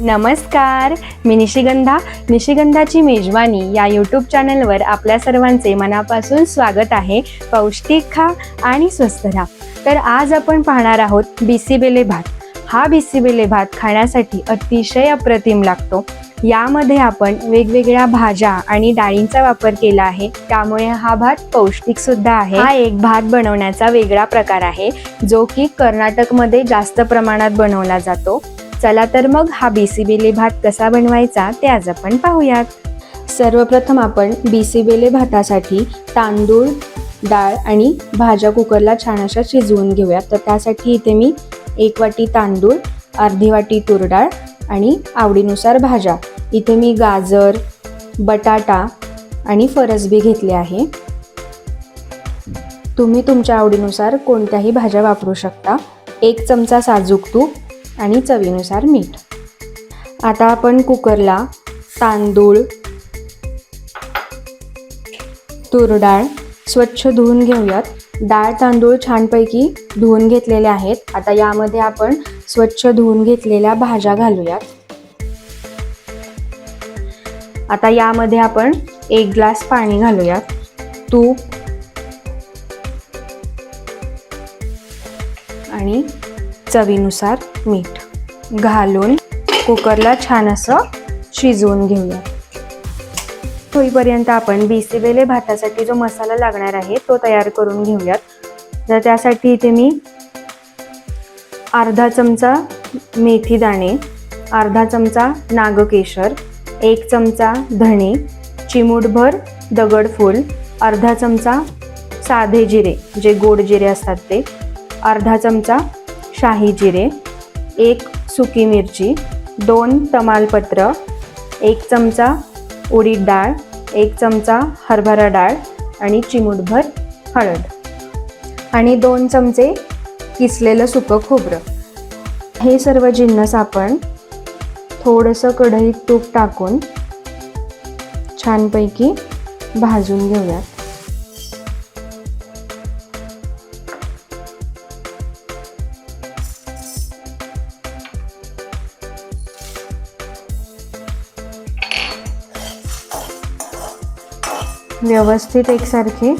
नमस्कार मी निशिगंधा. निशिगंधाची मेजवानी या यूट्यूब चॅनलवर आपल्या सर्वांचे मनापासून स्वागत आहे. पौष्टिक खा आणि स्वस्थ राहा. तर आज आपण पाहणार आहोत बिसीबेले भात. हा बिसीबेले भात खाण्यासाठी अतिशय अप्रतिम लागतो. यामध्ये आपण वेगवेगळ्या भाज्या आणि डाळींचा वापर केला आहे. त्यामुळे हा भात पौष्टिक सुद्धा आहे. हा एक भात बनवण्याचा वेगळा प्रकार आहे जो की कर्नाटकमध्ये जास्त प्रमाणात बनवला जातो. चला तर मग हा बिसीबेले भात कसा बनवायचा ते आज आपण पाहूयात. सर्वप्रथम आपण बिसीबेले भातासाठी तांदूळ डाळ आणि भाज्या कुकरला छान अशा शिजवून घेऊयात तर त्यासाठी इथे मी एक वाटी तांदूळ अर्धी वाटी तूर डाळ आणि आवडीनुसार भाज्या. इथे मी गाजर बटाटा आणि फरसबी घेतले आहे. तुम्ही तुमच्या आवडीनुसार कोणत्याही भाज्या वापरू शकता. एक चमचा साजूक तूप आणि चवीनुसार मीठ. आता आपण कुकरला तांदूळ तूर डाळ स्वच्छ धुवून घेऊयात. डाळ तांदूळ छानपैकी धुवून घेतलेले आहेत. आता यामध्ये आपण स्वच्छ धुवून घेतलेल्या भाज्या घालूयात. आता यामध्ये आपण एक ग्लास पाणी घालूयात. तूप आणि चवीनुसार मीठ घालून कुकरला छान असं शिजवून घेऊया. होईपर्यंत आपण बिसीबेले भातासाठी जो मसाला लागणार आहे तो तयार करून घेऊयात. तर त्यासाठी इथे मी अर्धा चमचा मेथी दाणे अर्धा चमचा नागकेशर एक चमचा धणे चिमूटभर दगडफूल अर्धा चमचा साधे जिरे जे गोड जिरे असतात ते अर्धा चमचा शाही जिरे एक सुकी मिरची दोन तमालपत्र एक चमचा उडीद डाळ एक चमचा हरभरा डाळ आणि चिमूटभर हळद आणि दोन चमचे किसलेलं सुकं खोबरं. हे सर्व जिन्नस आपण थोडंसं कढईत तूप टाकून छानपैकी भाजून घेऊयात. व्यवस्थित एकसारखे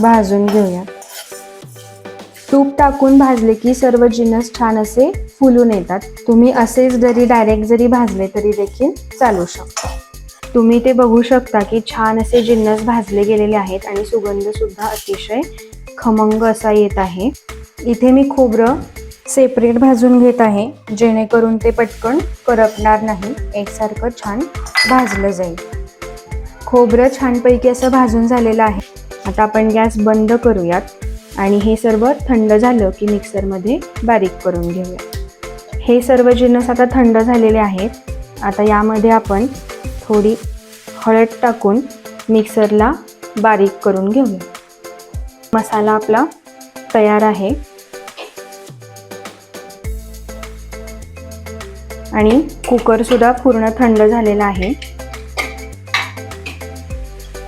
भाजून घेऊया. तूप टाकून भाजले की सर्व जिन्नस छान असे फुलून येतात. तुम्ही असेच जरी डायरेक्ट जरी भाजले तरी देखील चालू शकतो. तुम्ही ते बघू शकता की छान असे जिन्नस भाजले गेलेले आहेत आणि सुगंध सुद्धा अतिशय खमंग असा येत आहे. इथे मी खोबरं सेपरेट भाजून घेत आहे. जेणेकरून ते पटकन करपणार नाही. एकसारखं छान भाजलं जाईल. खोबरं छानपैकी असं भाजून झालेलं आहे. आता आपण गॅस बंद करूयात. आणि हे सर्व थंड झालं की मिक्सरमध्ये बारीक करून घेऊया हे सर्व जिन्नस आता थंड झालेले आहेत. आता यामध्ये आपण थोडी हळद टाकून मिक्सरला बारीक करून घेऊया मसाला आपला तयार आहे. आणि कुकरसुद्धा पूर्ण थंड झालेला आहे.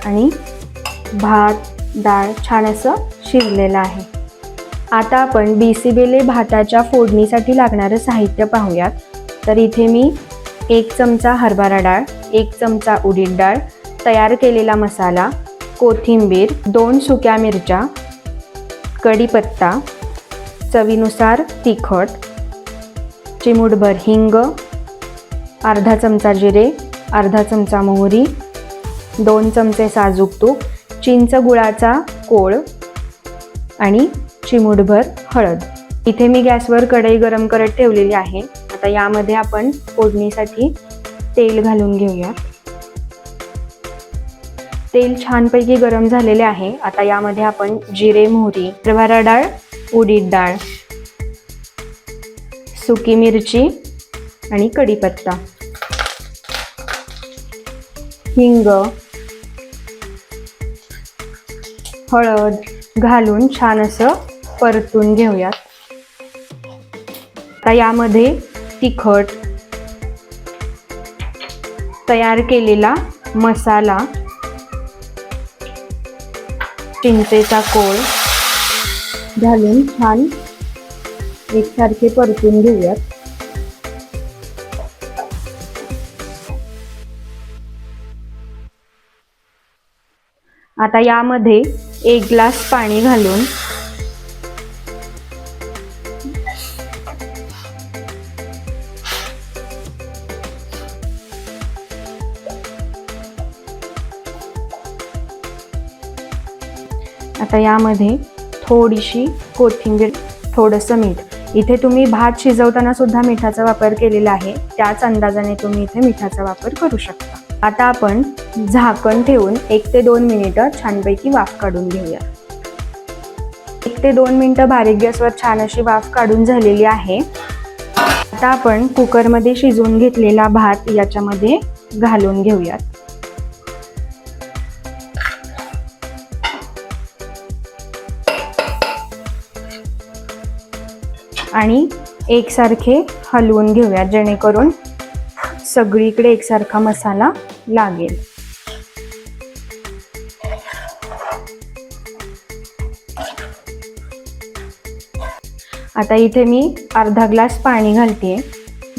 आणि भात डाळ छान असं शिजलेलं आहे. आता आपण बिसीबेले भाताच्या फोडणीसाठी लागणारं साहित्य पाहूयात. तर इथे मी एक चमचा हरभरा डाळ एक चमचा उडीद डाळ तयार केलेला मसाला कोथिंबीर दोन सुक्या मिरच्या कढीपत्ता चवीनुसार तिखट चिमूटभर हिंग अर्धा चमचा जिरे अर्धा चमचा मोहरी दोन चमचे साजूक तूप चिंच गुळाचा कोळ आणि चिमूटभर हळद. इथे मी गॅसवर कढई गरम करत ठेवलेली आहे. आता यामध्ये आपण फोडणीसाठी तेल घालून घेऊया. तेल छानपैकी गरम झालेले आहे. आता यामध्ये आपण जिरे मोहरी हरभरा डाळ उडीद डाळ सुकी मिरची आणि कढीपत्ता. हिंग हळद घालून छान असं परतून घेऊयात. आता यामध्ये तिखट तयार केलेला मसाला चिंचेचा कोळ घालून छान एकसारखे परतून घेऊयात. आता यामध्ये एक ग्लास पाणी घालून. आता यामध्ये थोडीशी कोथिंबीर थोडंसं मीठ. इथे तुम्ही भात शिजवताना सुद्धा मिठाचा वापर केलेला आहे. त्याच अंदाजाने तुम्ही इथे मिठाचा वापर करू शकता. आता आपण झाकण ठेवून एक ते दोन मिनिटं छानपैकी वाफ काढून घेऊया. एक ते दोन मिनिटं बारीक गॅसवर छान अशी वाफ काढून झालेली आहे. आता आपण कुकरमध्ये शिजवून घेतलेला भात याच्यामध्ये घालून घेऊयात. आणि एकसारखे हलवून घेऊया जेणेकरून सगळीकडे एकसारखा मसाला लागेल. आता इथे मी अर्धा ग्लास पाणी घालते.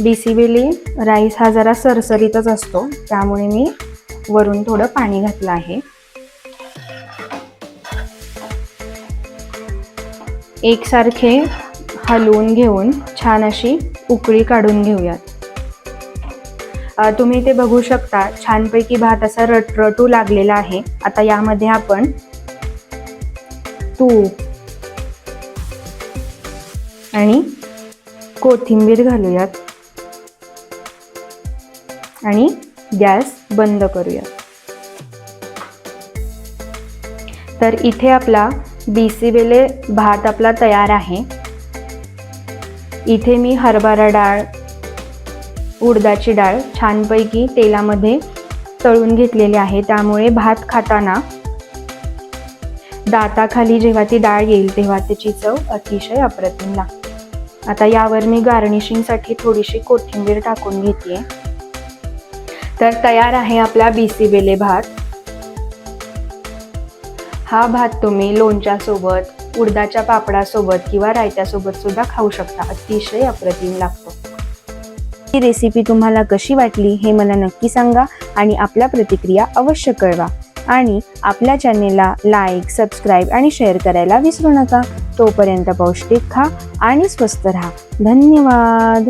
बेसिकली राईस हा जरा सरसरीतच असतो. त्यामुळे मी वरून थोडं पाणी घातलं आहे. एकसारखे हलवून घेऊन छान अशी उकळी काढून घेऊयात. तुम्ही ते बघू शकता छानपैकी भात असा रटरटू लागलेला आहे. आता यामध्ये आपण तूप आणि कोथिंबीर घालूयात. आणि गॅस बंद करूयात. तर इथे आपला बेले भात आपला तयार आहे. इथे मी हरभरा डाळ उडदाची डाळ छानपैकी तेलामध्ये तळून घेतलेली आहे. त्यामुळे भात खाताना दाताखाली जेव्हा ती डाळ येईल तेव्हा त्याची चव अतिशय अप्रतिम लागते. आता यावर मी गार्निशिंगसाठी थोडीशी कोथिंबीर टाकून घेते. तर तयार आहे आपला बिसीबेले भात. हा भात तुम्ही लोणच्यासोबत उडदाच्या पापडासोबत किंवा रायत्यासोबत सुद्धा खाऊ शकता. अतिशय अप्रतिम लागतो. ही रेसिपी तुम्हाला कशी वाटली हे मला नक्की सांगा आणि आपल्या प्रतिक्रिया अवश्य कळवा. आणि आपल्या चॅनेलला लाईक सबस्क्राईब आणि शेअर करायला विसरू नका. तोपर्यंत पौष्टिक खा आणि स्वस्त राहा. धन्यवाद.